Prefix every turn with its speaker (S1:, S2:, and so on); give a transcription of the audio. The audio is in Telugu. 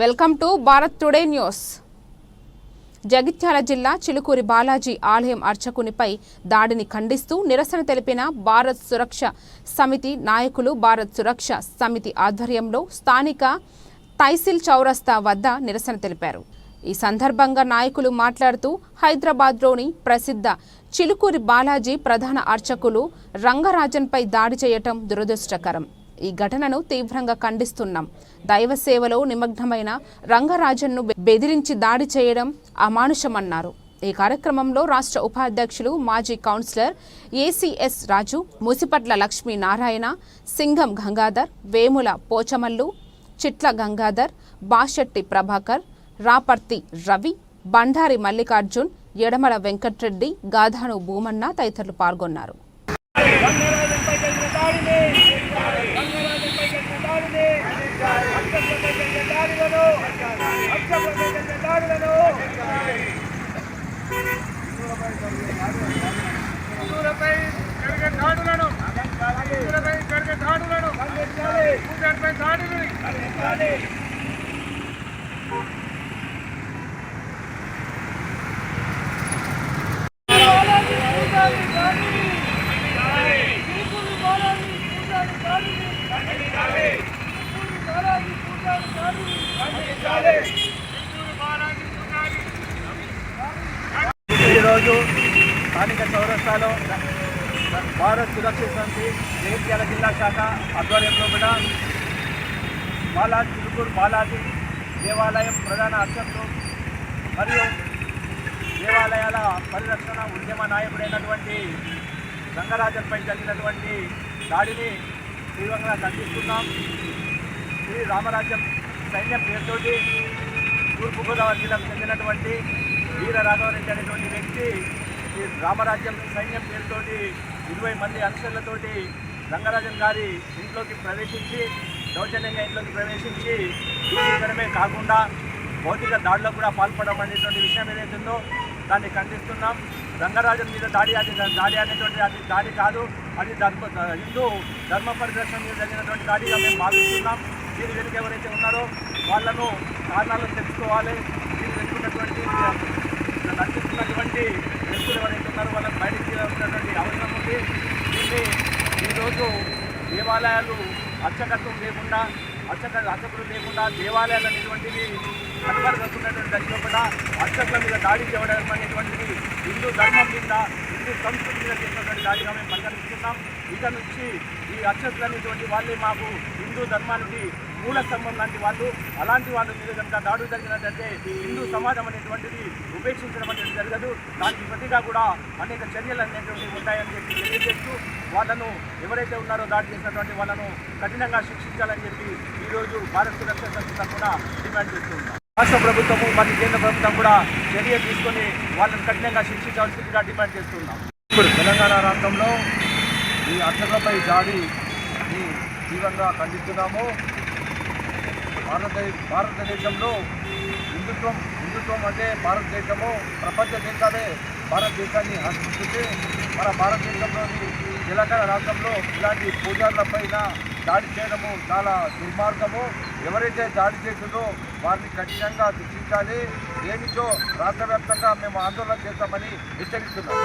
S1: Welcome to Bharat today news. Jagtial జిల్లా చిలుకూరి బాలాజీ ఆలయం అర్చకునిపై దాడిని ఖండిస్తూ నిరసన తెలిపిన భారత్ సురక్ష సమితి నాయకులు భారత్ సురక్ష సమితి ఆధ్వర్యంలో స్థానిక తైసిల్ చౌరస్తా వద్ద నిరసన తెలిపారు. ఈ సందర్భంగా నాయకులు మాట్లాడుతూ హైదరాబాద్లోని ప్రసిద్ధ చిలుకూరి బాలాజీ ప్రధాన అర్చకులు రంగరాజన్పై దాడి చేయటం దురదృష్టకరం. ఈ ఘటనను తీవ్రంగా ఖండిస్తున్నాం. దైవ సేవలో నిమగ్నమైన రంగరాజన్ను బెదిరించి దాడి చేయడం అమానుషమన్నారు. ఈ కార్యక్రమంలో రాష్ట్ర ఉపాధ్యక్షులు మాజీ కౌన్సిలర్ ఏసీఎస్ రాజు ముసిపట్ల లక్ష్మీ నారాయణ సింగం గంగాధర్ వేముల పోచమల్లు చిట్ల గంగాధర్ బాషెట్టి ప్రభాకర్ రాపర్తి రవి బండారి మల్లికార్జున్ ఎడమల వెంకట్రెడ్డి గాధాను భూమన్న తదితరులు పాల్గొన్నారు.
S2: అక్షంపై జరిగిన దాడులను అక్షంపై జరిగిన దాడులను హిందువులపై జరిగే దాడులను హిందువులపై జరిగే దాడులను పూజలపై దాడులు బాలాజీ పూజారి దాడిని శ్రీపురి బాలాజీ పూజారి దాడిని శ్రీపురి బాలాజీ పూజారి దాడిని శ్రీపురి బాలాజీ పూజారి
S3: ఈరోజు స్థానిక చౌరస్తాలో భారత్ సురక్షిత సమితి జగిత్యాల జిల్లా శాఖ ఆధ్వర్యంలో కూడా బాలాజీ చిలుకూరు బాలాజీ దేవాలయం ప్రధాన అర్చకులు మరియు దేవాలయాల పరిరక్షణ ఉద్యమ నాయకుడైనటువంటి రంగరాజన్పై జరిగినటువంటి దాడిని తీవ్రంగా ఖండిస్తున్నాం. శ్రీ రామరాజ్యం సైన్యం పేరుతోటి తూర్పుగోదావరి జిల్లాకు చెందినటువంటి వీర రాఘవరెడ్డి అనేటువంటి వ్యక్తి ఈ రామరాజ్యం సైన్యం పేరుతోటి ఇరవై మంది అనుచరులతోటి రంగరాజన్ గారి ఇంట్లోకి ప్రవేశించి దౌర్జన్యంగా ఇంట్లోకి ప్రవేశించి దూషించడమే కాకుండా భౌతిక దాడిలో కూడా పాల్పడడం అనేటువంటి విషయం ఏదైతుందో దాన్ని ఖండిస్తున్నాం. రంగరాజన్ మీద దాడి అది దాడి అనేటువంటి అది దాడి కాదు. అది ధర్మ హిందూ ధర్మ పరిరక్షణ మీద జరిగినటువంటి దాడిగా మేము భావిస్తున్నాం. దీని వెనుక ఎవరైతే ఉన్నారో వాళ్ళను కారణాలను తెలుసుకోవాలి దీని వెనుకున్నటువంటి నడిపిస్తున్నటువంటి వ్యక్తులు ఎవరైతే ఉన్నారో వాళ్ళని బయటికి తీయాల్సినటువంటి అవసరం ఉంది. దీన్ని ఈరోజు దేవాలయాలు అర్చకత్వం లేకుండా అర్చక అర్చకులు లేకుండా దేవాలయాలు అనేటువంటివి కనబడుతున్నటువంటి దశలో కూడా అర్చకుల మీద దాడి చేయడం అనేటువంటిది హిందూ ధర్మం మీద హిందూ సంస్కృతి మీద చేసినటువంటి దాడిగా మేము పరిగణిస్తున్నాం. ఇక నుంచి ఈ అర్చకులు అనేటువంటి వాళ్ళే మాకు హిందూ ధర్మానికి మూల స్తంభం లాంటి వాళ్ళు అలాంటి వాళ్ళ మీద కనుక దాడులు జరిగినట్లయితే హిందూ సమాజం అనేటువంటిది ఉపేక్షించడం అనేది జరగదు. దానికి ప్రతిగా కూడా అనేక చర్యలు అనేటువంటివి ఉంటాయని చెప్పి తెలియజేస్తూ వాళ్ళను ఎవరైతే ఉన్నారో దాడి చేసినటువంటి వాళ్ళను కఠినంగా శిక్షించాలని చెప్పి ఈరోజు భారత సురక్ష సంస్థ తరఫున డిమాండ్ చేస్తున్నాం రాష్ట్ర ప్రభుత్వము మరియు కేంద్ర ప్రభుత్వం కూడా చర్య తీసుకొని వాళ్ళని కఠినంగా శిక్షించాల్సిందిగా డిమాండ్ చేస్తున్నాం ఇప్పుడు తెలంగాణ రాష్ట్రంలో ఈ అర్చకులపై దాడి తీవ్రంగా ఖండిస్తున్నాము. భారతదేశ భారతదేశంలో హిందుత్వం హిందుత్వం అంటే భారతదేశము ప్రపంచ దేశాలే భారతదేశాన్ని ఆశిస్తుంది మన భారతదేశంలోని తెలంగాణ రాష్ట్రంలో ఇలాంటి పూజారులపైన దాడి చేయడము చాలా దుర్మార్గము. ఎవరైతే దాడి చేసిందో వారిని కఠినంగా శిక్షించాలి. ఏమిటో రాష్ట్ర వ్యాప్తంగా మేము ఆందోళన చేస్తామని హెచ్చరిస్తున్నాం.